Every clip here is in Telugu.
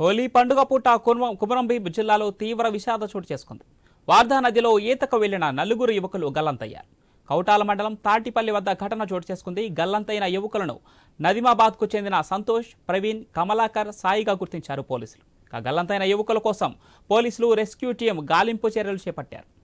హోలీ పండుగ పూట కుర్మ కుమరంభీం జిల్లాలో తీవ్ర విషాద చోటు చేసుకుంది. వార్ధా నదిలో ఈతకు వెళ్ళిన నలుగురు యువకులు గల్లంతయ్యారు. కౌటాల మండలం తాటిపల్లి వద్ద ఘటన చోటు చేసుకుంది. గల్లంతైన యువకులను నదిమాబాద్కు చెందిన సంతోష్ ప్రవీణ్ కమలాకర్ సాయిగా గుర్తించారు పోలీసులు. గల్లంతైన యువకుల కోసం పోలీసులు రెస్క్యూ టీం గాలింపు చర్యలు చేపట్టారు.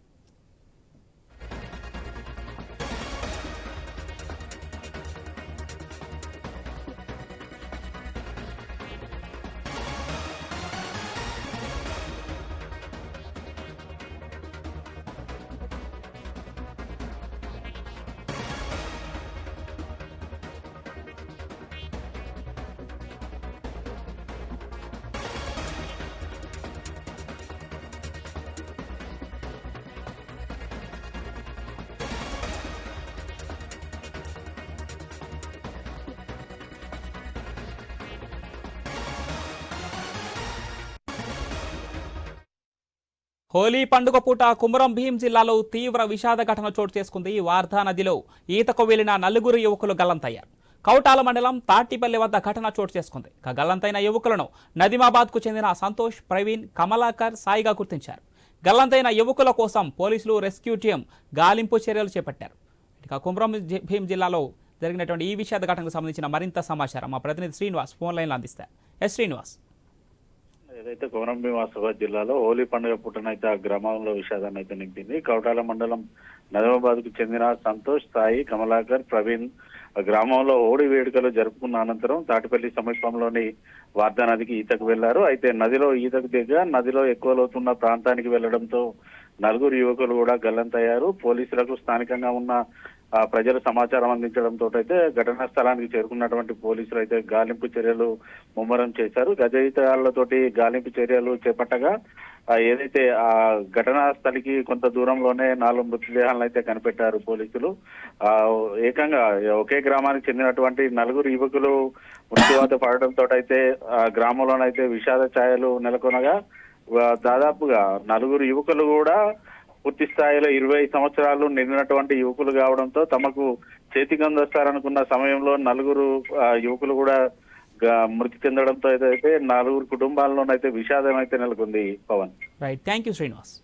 హోలీ పండుగ పూట కుమరం భీం జిల్లాలో తీవ్ర విషాద ఘటన చోటు చేసుకుంది వార్ధా నదిలో. ఈతకు వెళ్ళిన నలుగురు యువకులు గల్లంతయ్యారు. కౌటాల మండలం తాటిపల్లి వద్ద ఘటన చోటు చేసుకుంది. ఇక గల్లంతైన యువకులను నదిమాబాద్కు చెందిన సంతోష్ ప్రవీణ్ కమలాకర్ సాయిగా గుర్తించారు. గల్లంతైన యువకుల కోసం పోలీసులు రెస్క్యూ టీం గాలింపు చర్యలు చేపట్టారు. ఇక కుమరం భీం జిల్లాలో జరిగినటువంటి ఈ విషాద ఘటనకు సంబంధించిన మరింత సమాచారం మా ప్రతినిధి శ్రీనివాస్ ఫోన్ లైన్లో అందిస్తారు. ఎస్ శ్రీనివాస్. ఏదైతే కొమరంభీం వాస్తవాబాద్ జిల్లాలో హోలీ పండుగ పుట్టనైతే ఆ గ్రామంలో విషాదాన్ని అయితే నింపింది కౌటాల మండలం నదమాబాద్కు చెందిన సంతోష్ సాయి కమలాకర్ ప్రవీణ్ ఆ గ్రామంలో హోళీ వేడుకలు జరుపుకున్న అనంతరం తాటిపల్లి సమీపంలోని వార్ధా నదికి ఈతకు వెళ్ళారు. అయితే నదిలో ఈతకు దిగ నదిలో ఎక్కువ లోతున్న ప్రాంతానికి వెళ్ళడంతో నలుగురు యువకులు కూడా గల్లంతయ్యారు. పోలీసులకు స్థానికంగా ఉన్న ప్రజలు సమాచారం అందించడంతో అయితే ఘటనా స్థలానికి చేరుకున్నటువంటి పోలీసులు అయితే గాలింపు చర్యలు ముమ్మరం చేశారు. గజయితాలతోటి గాలింపు చర్యలు చేపట్టగా ఏదైతే ఆ ఘటనా స్థలికి కొంత దూరంలోనే నాలుగు మృతదేహాలను అయితే కనిపెట్టారు పోలీసులు. ఆ ఏకంగా ఒకే గ్రామానికి చెందినటువంటి నలుగురు యువకులు మృత్యువాత పడడంతో అయితే ఆ గ్రామంలోనైతే విషాద ఛాయలు నెలకొనగా దాదాపుగా నలుగురు యువకులు కూడా పూర్తి స్థాయిలో ఇరవై సంవత్సరాలు నిండినటువంటి యువకులు కావడంతో తమకు చేతి అందొస్తారనుకున్న సమయంలో నలుగురు యువకులు కూడా మృతి చెందడంతో అయితే నలుగురు కుటుంబాల్లోనైతే విషాదం అయితే నెలకొంది Pavan. Right thank you Srinivas